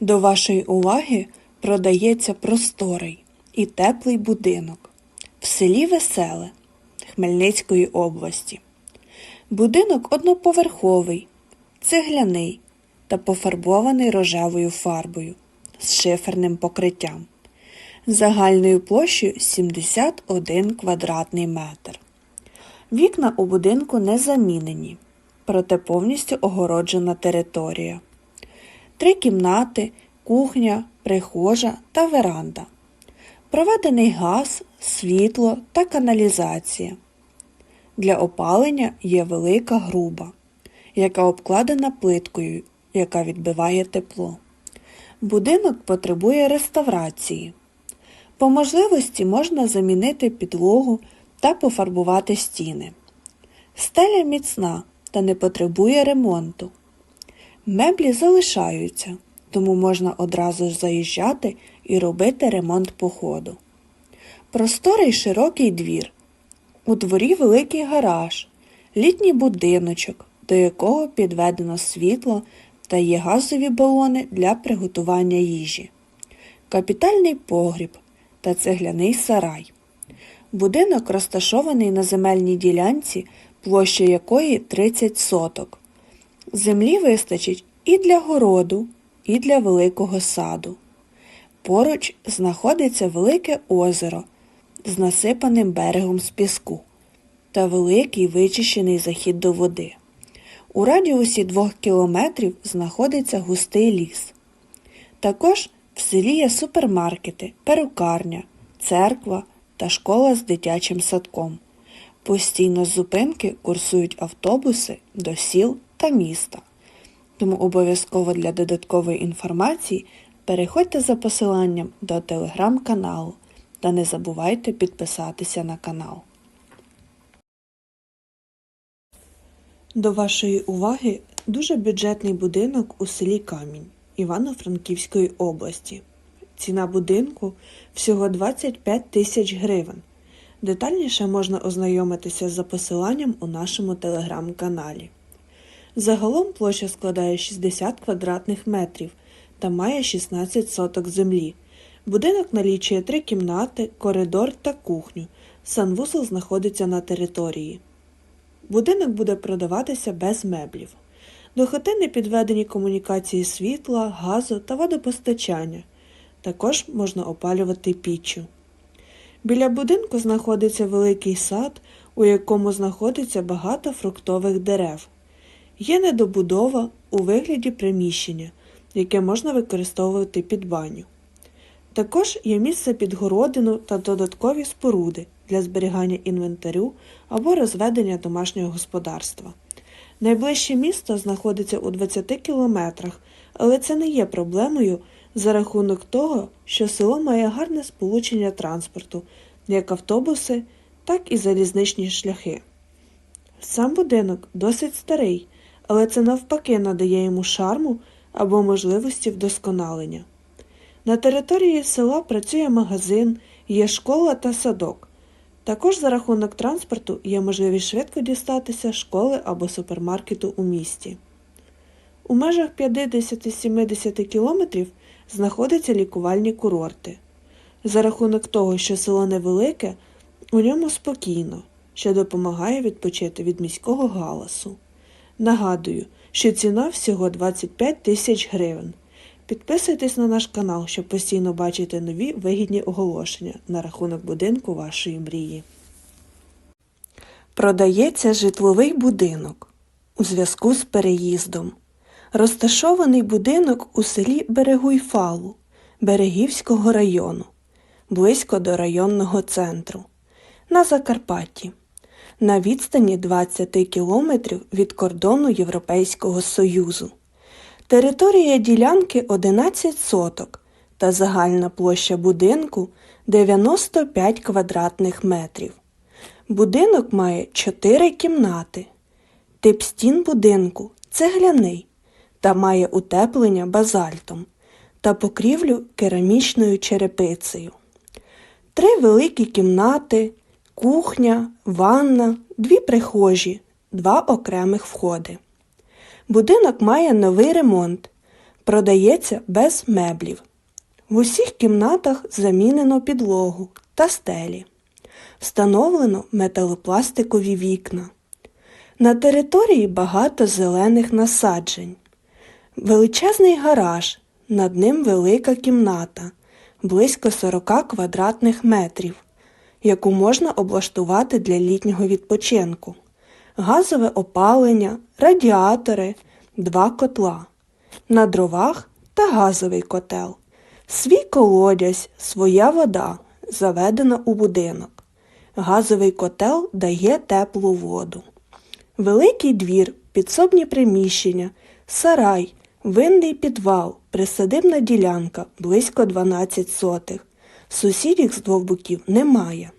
До вашої уваги продається просторий і теплий будинок в селі Веселе Хмельницької області. Будинок одноповерховий, цегляний та пофарбований рожевою фарбою з шиферним покриттям. Загальною площею 71 квадратний метр. Вікна у будинку не замінені, проте повністю огороджена територія. Три кімнати, кухня, прихожа та веранда. Проведений газ, світло та каналізація. Для опалення є велика груба, яка обкладена плиткою, яка відбиває тепло. Будинок потребує реставрації. По можливості можна замінити підлогу та пофарбувати стіни. Стеля міцна та не потребує ремонту. Меблі залишаються, тому можна одразу заїжджати і робити ремонт по ходу. Просторий широкий двір. У дворі великий гараж, літній будиночок, до якого підведено світло та є газові балони для приготування їжі, капітальний погріб та цегляний сарай. Будинок розташований на земельній ділянці, площа якої 30 соток. Землі вистачить і для городу, і для великого саду. Поруч знаходиться велике озеро з насипаним берегом з піску та великий вичищений захід до води. У радіусі двох кілометрів знаходиться густий ліс. Також в селі є супермаркети, перукарня, церква та школа з дитячим садком. Постійно з зупинки курсують автобуси до сіл та міста. Тому обов'язково для додаткової інформації переходьте за посиланням до телеграм-каналу та не забувайте підписатися на канал. До вашої уваги дуже бюджетний будинок у селі Камінь Івано-Франківської області. Ціна будинку всього 25 тисяч гривень. Детальніше можна ознайомитися за посиланням у нашому телеграм-каналі. Загалом площа складає 60 квадратних метрів та має 16 соток землі. Будинок налічує три кімнати, коридор та кухню. Санвузол знаходиться на території. Будинок буде продаватися без меблів. До хати підведені комунікації світла, газу та водопостачання. Також можна опалювати піччю. Біля будинку знаходиться великий сад, у якому знаходиться багато фруктових дерев. Є недобудова у вигляді приміщення, яке можна використовувати під баню. Також є місце під городину та додаткові споруди для зберігання інвентарю або розведення домашнього господарства. Найближче місто знаходиться у 20 кілометрах, але це не є проблемою за рахунок того, що село має гарне сполучення транспорту, як автобуси, так і залізничні шляхи. Сам будинок досить старий, але це навпаки надає йому шарму або можливості вдосконалення. На території села працює магазин, є школа та садок. Також за рахунок транспорту є можливість швидко дістатися школи або супермаркету у місті. У межах 50-70 кілометрів знаходяться лікувальні курорти. За рахунок того, що село невелике, у ньому спокійно, що допомагає відпочити від міського галасу. Нагадую, що ціна всього 25 тисяч гривень. Підписуйтесь на наш канал, щоб постійно бачити нові вигідні оголошення на рахунок будинку вашої мрії. Продається житловий будинок у зв'язку з переїздом. Розташований будинок у селі Берегуйфалу Берегівського району, близько до районного центру, на Закарпатті, на відстані 20 кілометрів від кордону Європейського Союзу. Територія ділянки 11 соток та загальна площа будинку 95 квадратних метрів. Будинок має 4 кімнати. Тип стін будинку цегляний та має утеплення базальтом та покрівлю керамічною черепицею. Три великі кімнати, кухня, ванна, дві прихожі, два окремих входи. Будинок має новий ремонт. Продається без меблів. В усіх кімнатах замінено підлогу та стелі. Встановлено металопластикові вікна. На території багато зелених насаджень. Величезний гараж, над ним велика кімната, близько 40 квадратних метрів, яку можна облаштувати для літнього відпочинку. Газове опалення, радіатори, два котла. На дровах та газовий котел. Свій колодязь, своя вода, заведена у будинок. Газовий котел дає теплу воду. Великий двір, підсобні приміщення, сарай, винний підвал, присадибна ділянка близько 12 сотих. Сусідів з двох боків немає.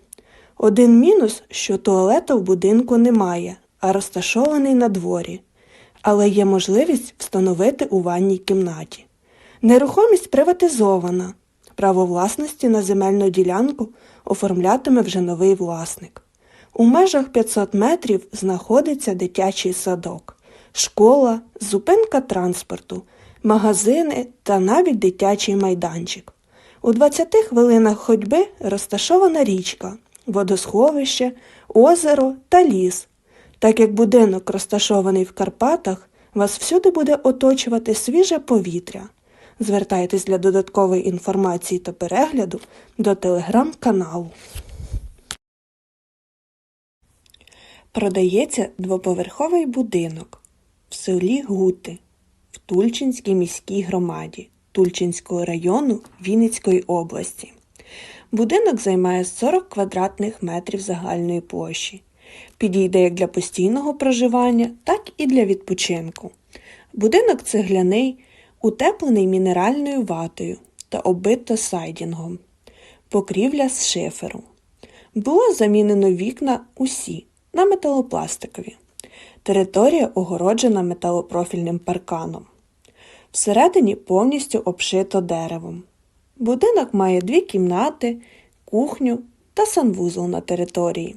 Один мінус, що туалета в будинку немає, а розташований на дворі. Але є можливість встановити у ванній кімнаті. Нерухомість приватизована. Право власності на земельну ділянку оформлятиме вже новий власник. У межах 500 метрів знаходиться дитячий садок, школа, зупинка транспорту, магазини та навіть дитячий майданчик. У 20 хвилинах ходьби розташована річка, водосховище, озеро та ліс. Так як будинок розташований в Карпатах, вас всюди буде оточувати свіже повітря. Звертайтесь для додаткової інформації та перегляду до телеграм-каналу. Продається двоповерховий будинок в селі Гути в Тульчинській міській громаді Тульчинського району Вінницької області. Будинок займає 40 квадратних метрів загальної площі. Підійде як для постійного проживання, так і для відпочинку. Будинок цегляний, утеплений мінеральною ватою та оббито сайдінгом. Покрівля з шиферу. Було замінено вікна усі на металопластикові. Територія огороджена металопрофільним парканом. Всередині повністю обшито деревом. Будинок має дві кімнати, кухню та санвузол на території.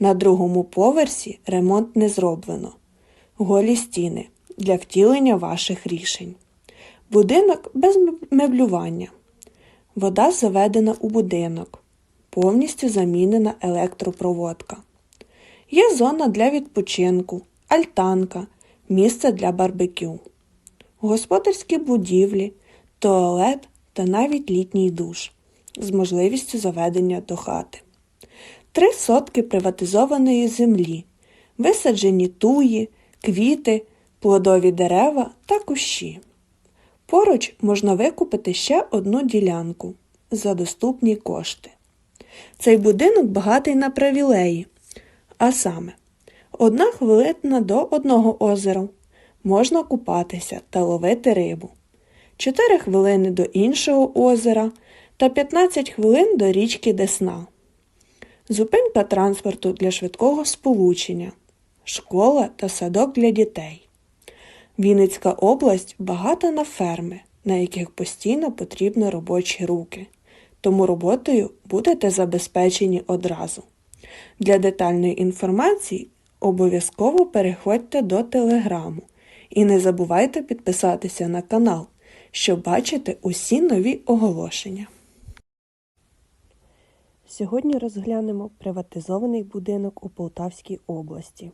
На другому поверсі ремонт не зроблено. Голі стіни для втілення ваших рішень. Будинок без меблювання. Вода заведена у будинок. Повністю замінена електропроводка. Є зона для відпочинку, альтанка, місце для барбекю, господарські будівлі, туалет та навіть літній душ з можливістю заведення до хати. Три сотки приватизованої землі, висаджені туї, квіти, плодові дерева та кущі. Поруч можна викупити ще одну ділянку за доступні кошти. Цей будинок багатий на привілеї, а саме, одна хвилина до одного озера можна купатися та ловити рибу, 4 хвилини до іншого озера та 15 хвилин до річки Десна. Зупинка транспорту для швидкого сполучення, школа та садок для дітей. Вінницька область багата на ферми, на яких постійно потрібні робочі руки, тому роботою будете забезпечені одразу. Для детальної інформації обов'язково переходьте до телеграму і не забувайте підписатися на канал, щоб бачити усі нові оголошення. Сьогодні розглянемо приватизований будинок у Полтавській області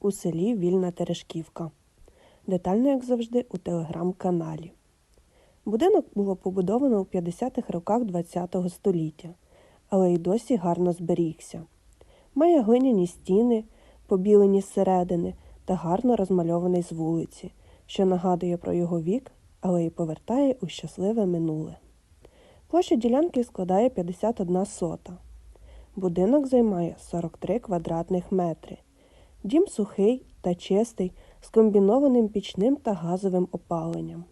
у селі Вільна Терешківка. Детально, як завжди, у телеграм-каналі. Будинок було побудовано у 50-х роках ХХ століття, але й досі гарно зберігся. Має глиняні стіни, побілені зсередини та гарно розмальований з вулиці, що нагадує про його вік, але й повертає у щасливе минуле. Площа ділянки складає 51 сота. Будинок займає 43 квадратних метри. Дім сухий та чистий з комбінованим пічним та газовим опаленням.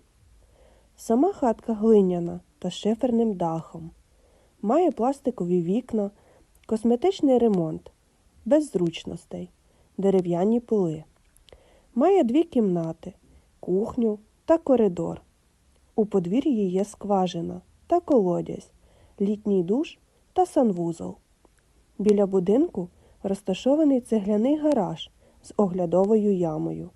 Сама хатка глиняна та шиферним дахом. Має пластикові вікна, косметичний ремонт, без зручностей, дерев'яні поли. Має дві кімнати, кухню та коридор. У подвір'ї є скважина та колодязь, літній душ та санвузол. Біля будинку розташований цегляний гараж з оглядовою ямою,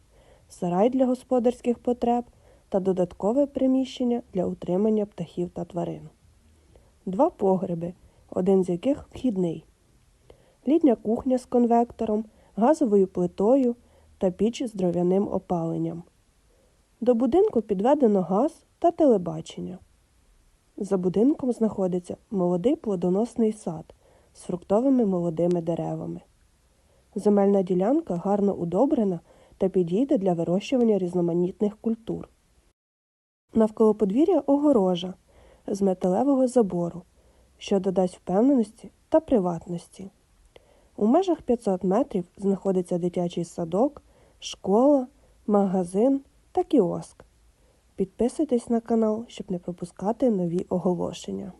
сарай для господарських потреб та додаткове приміщення для утримання птахів та тварин. Два погреби, один з яких вхідний. Літня кухня з конвектором, газовою плитою та піч з дров'яним опаленням. До будинку підведено газ та телебачення. За будинком знаходиться молодий плодоносний сад з фруктовими молодими деревами. Земельна ділянка гарно удобрена та підійде для вирощування різноманітних культур. Навколо подвір'я огорожа з металевого забору, що додасть впевненості та приватності. У межах 500 метрів знаходиться дитячий садок, школа, магазин та кіоск. Підписуйтесь на канал, щоб не пропускати нові оголошення.